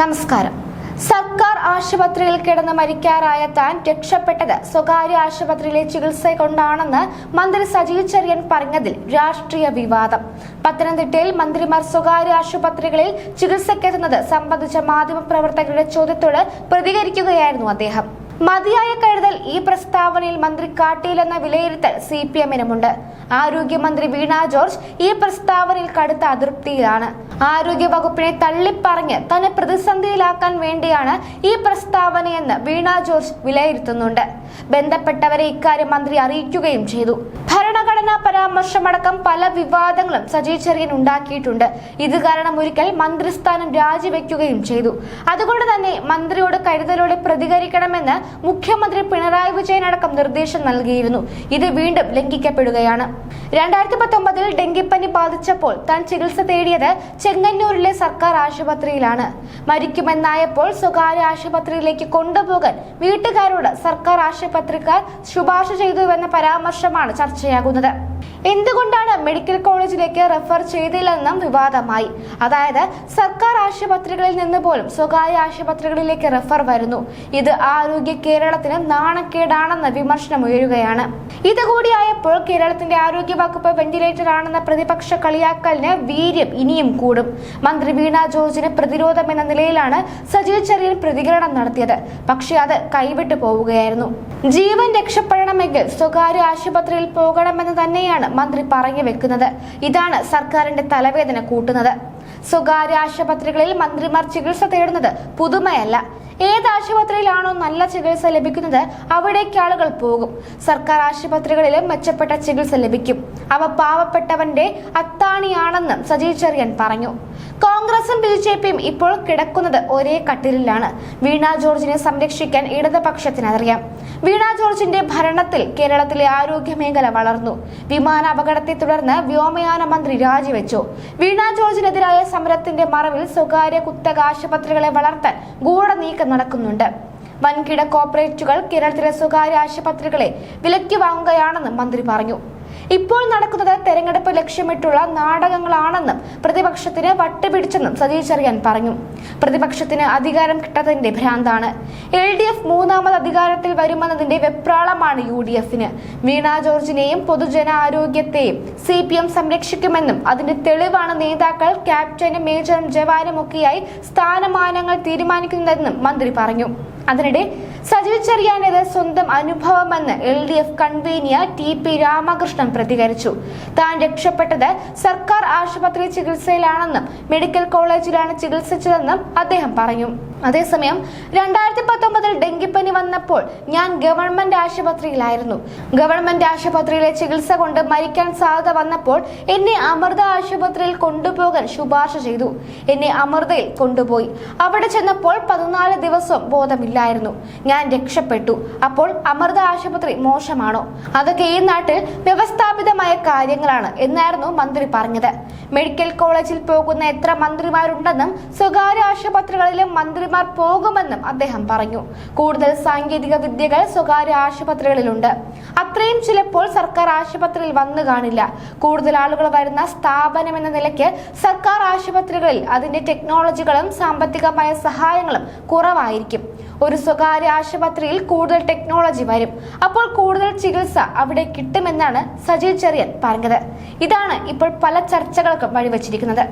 നമസ്കാരം. സർക്കാർ ആശുപത്രിയിൽ കിടന്ന് മരിക്കാറായ താൻ രക്ഷപ്പെട്ടത് സ്വകാര്യ ആശുപത്രിയിലെ ചികിത്സ കൊണ്ടാണെന്ന് മന്ത്രി സജീവ് ചെറിയൻ പറഞ്ഞതിൽ രാഷ്ട്രീയ വിവാദം. പത്തനംതിട്ടയിൽ മന്ത്രിമാർ സ്വകാര്യ ആശുപത്രികളിൽ ചികിത്സക്കെത്തുന്നത് സംബന്ധിച്ച മാധ്യമപ്രവർത്തകരുടെ ചോദ്യത്തോട് പ്രതികരിക്കുകയായിരുന്നു അദ്ദേഹം. മതിയായ കരുതൽ ഈ പ്രസ്താവനയിൽ മന്ത്രി കാട്ടിയില്ലെന്ന വിലയിരുത്തൽ സി പി എമ്മിനുമുണ്ട് ആരോഗ്യമന്ത്രി വീണ ജോർജ് ഈ പ്രസ്താവനയിൽ കടുത്ത അതൃപ്തിയിലാണ്. ആരോഗ്യ വകുപ്പിനെ തള്ളിപ്പറഞ്ഞ് തന്നെ പ്രതിസന്ധിയിലാക്കാൻ വേണ്ടിയാണ് ഈ പ്രസ്താവനയെന്ന് വീണ ജോർജ് വിലയിരുത്തുന്നുണ്ട്. ബന്ധപ്പെട്ടവരെ ഇക്കാര്യം മന്ത്രി അറിയിക്കുകയും ചെയ്തു. ഭരണഘടനാ പരാമർശമടക്കം പല വിവാദങ്ങളും സജീവ് ചെറിയൻ ഉണ്ടാക്കിയിട്ടുണ്ട്. ഇത് കാരണം ഒരിക്കൽ മന്ത്രിസ്ഥാനം രാജിവെക്കുകയും ചെയ്തു. അതുകൊണ്ട് തന്നെ മന്ത്രിയോട് കരുതലോടെ പ്രതികരിക്കണമെന്ന് മുഖ്യമന്ത്രി പിണറായി വിജയൻ അടക്കം നിർദ്ദേശം നൽകിയിരുന്നു. ഇത് വീണ്ടും ലംഘിക്കപ്പെടുകയാണ്. രണ്ടായിരത്തി പത്തൊമ്പതിൽ ഡെങ്കിപ്പനി ബാധിച്ചപ്പോൾ താൻ ചികിത്സ തേടിയത് ചെങ്ങന്നൂരിലെ സർക്കാർ ആശുപത്രിയിലാണ്. മരിക്കുമെന്നായപ്പോൾ സ്വകാര്യ ആശുപത്രിയിലേക്ക് കൊണ്ടുപോകാൻ വീട്ടുകാരോട് സർക്കാർ ആശുപത്രിക്കാർ ശുപാർശ ചെയ്തുവെന്ന പരാമർശമാണ് ചർച്ചയാകുന്നത്. എന്തുകൊണ്ടാണ് മെഡിക്കൽ കോളേജിലേക്ക് റെഫർ ചെയ്തില്ലെന്നും വിവാദമായി? അതായത് സർക്കാർ ആശുപത്രികളിൽ നിന്ന് പോലും സ്വകാര്യ ആശുപത്രികളിലേക്ക് റെഫർ വരുന്നു. ഇത് ആരോഗ്യ കേരളത്തിന് നാണക്കേടാണെന്ന വിമർശനം ഉയരുകയാണ്. ഇതുകൂടിയായപ്പോൾ കേരളത്തിന്റെ ആരോഗ്യ വകുപ്പ് വെന്റിലേറ്റർ ആണെന്ന പ്രതിപക്ഷ കളിയാക്കലിന് വീര്യം ഇനിയും കൂടും. മന്ത്രി വീണ ജോർജിന് പ്രതിരോധം എന്ന നിലയിലാണ് സജീവ് ചെറിയൻ പ്രതികരണം നടത്തിയത്. പക്ഷേ അത് കൈവിട്ടു പോവുകയായിരുന്നു. ജീവൻ രക്ഷപ്പെടണമെങ്കിൽ സ്വകാര്യ ആശുപത്രിയിൽ പോകണമെന്ന് തന്നെയാണ് മന്ത്രി പറഞ്ഞു വെക്കുന്നത് ഇതാണ് സർക്കാരിന്റെ തലവേദന കൂട്ടുന്നത്. സ്വകാര്യ ആശുപത്രികളിൽ മന്ത്രിമാർ ചികിത്സ തേടുന്നത് പുതുമയല്ല. ഏത് ആശുപത്രിയിലാണോ നല്ല ചികിത്സ ലഭിക്കുന്നത് അവിടേക്ക് ആളുകൾ പോകും. സർക്കാർ ആശുപത്രികളിലും മെച്ചപ്പെട്ട ചികിത്സ ലഭിക്കും. അവ പാവപ്പെട്ടവന്റെ അത്താണിയാണെന്നും സജി ചെറിയൻ പറഞ്ഞു. കോൺഗ്രസും ബി ജെ പിയും ഇപ്പോൾ കിടക്കുന്നത് ഒരേ കട്ടിലിലാണ്. വീണ ജോർജിനെ സംരക്ഷിക്കാൻ ഇടതുപക്ഷത്തിനറിയാം. വീണ ജോർജിന്റെ ഭരണത്തിൽ കേരളത്തിലെ ആരോഗ്യ മേഖല വളർന്നു. വിമാന അപകടത്തെ തുടർന്ന് വ്യോമയാന മന്ത്രി രാജിവെച്ചു. വീണ ജോർജിനെതിരായ സമരത്തിന്റെ മറവിൽ സ്വകാര്യ കുത്തക ആശുപത്രികളെ വളർത്താൻ ഗൂഢനീക്കം നടക്കുന്നുണ്ട്. വൻകിട കോർപ്പറേറ്റുകൾ കേരളത്തിലെ സ്വകാര്യ ആശുപത്രികളെ വിലയ്ക്ക് വാങ്ങുകയാണെന്നും മന്ത്രി പറഞ്ഞു. ഇപ്പോൾ നടക്കുന്നത് തെരഞ്ഞെടുപ്പ് ലക്ഷ്യമിട്ടുള്ള നാടകങ്ങളാണെന്നും പ്രതിപക്ഷത്തിന് വട്ടുപിടിച്ചെന്നും ചെറിയാൻ പറഞ്ഞു. പ്രതിപക്ഷത്തിന് അധികാരം കിട്ടാത്തതിന്റെ ഭ്രാന്താണ്. എൽ ഡി എഫ് മൂന്നാമത് അധികാരത്തിൽ വരുമെന്നതിന്റെ വെപ്രാളമാണ് യു ഡി എഫിന് വീണ ജോർജിനെയും പൊതുജന ആരോഗ്യത്തെയും സി പി എം സംരക്ഷിക്കുമെന്നും അതിന്റെ തെളിവാണ് നേതാക്കൾ ക്യാപ്റ്റനും മേജറും ജവാനും ഒക്കെയായി സ്ഥാനമാനങ്ങൾ തീരുമാനിക്കുന്നതെന്നും മന്ത്രി പറഞ്ഞു. അതിനിടെ സജീവ് ചെറിയാനത് സ്വന്തം അനുഭവമെന്ന് L D F convenor T P Ramakrishnan പ്രതികരിച്ചു. താൻ രക്ഷപ്പെട്ടത് സർക്കാർ ആശുപത്രി ചികിത്സയിലാണെന്നും മെഡിക്കൽ കോളേജിലാണ് ചികിത്സിച്ചതെന്നും അദ്ദേഹം പറഞ്ഞു. അതേസമയം രണ്ടായിരത്തി പത്തൊമ്പതിൽ ഡെങ്കിപ്പനി വന്നപ്പോൾ ഞാൻ ഗവൺമെന്റ് ആശുപത്രിയിലായിരുന്നു. ഗവൺമെന്റ് ആശുപത്രിയിലെ ചികിത്സ കൊണ്ട് മരിക്കാൻ സാധ്യത വന്നപ്പോൾ എന്നെ അമൃത ആശുപത്രിയിൽ കൊണ്ടുപോകാൻ ശുപാർശ ചെയ്തു. എന്നെ അമൃതയിൽ കൊണ്ടുപോയി. അവിടെ ചെന്നപ്പോൾ പതിനാല് ദിവസം ബോധമില്ലായിരുന്നു. ഞാൻ രക്ഷപ്പെട്ടു. അപ്പോൾ അമൃത ആശുപത്രി മോശമാണോ? അതൊക്കെ ഈ നാട്ടിൽ വ്യവസ്ഥാപിതമായ കാര്യങ്ങളാണ് എന്നായിരുന്നു മന്ത്രി പറഞ്ഞത്. മെഡിക്കൽ കോളേജിൽ പോകുന്ന എത്ര മന്ത്രിമാരുണ്ടെന്നും സ്വകാര്യ ആശുപത്രികളിലും മന്ത്രിമാർ പോകുമെന്നും അദ്ദേഹം പറഞ്ഞു. കൂടുതൽ സാങ്കേതിക വിദ്യകൾ സ്വകാര്യ ആശുപത്രികളിലുണ്ട്. അത്രയും ചിലപ്പോൾ സർക്കാർ ആശുപത്രിയിൽ വന്നു കാണില്ല. കൂടുതൽ ആളുകൾ വരുന്ന സ്ഥാപനം എന്ന നിലയ്ക്ക് സർക്കാർ ആശുപത്രികളിൽ അതിന്റെ ടെക്നോളജികളും സാമ്പത്തികമായ സഹായങ്ങളും കുറവായിരിക്കും. ഒരു സ്വകാര്യ ആശുപത്രിയിൽ കൂടുതൽ ടെക്നോളജി വരും. അപ്പോൾ കൂടുതൽ ചികിത്സ അവിടെ കിട്ടുമെന്നാണ് സജീവ് ചെറിയൻ പറഞ്ഞത്. ഇതാണ് ഇപ്പോൾ പല ചർച്ചകൾക്കും വഴിവെച്ചിരിക്കുന്നത്.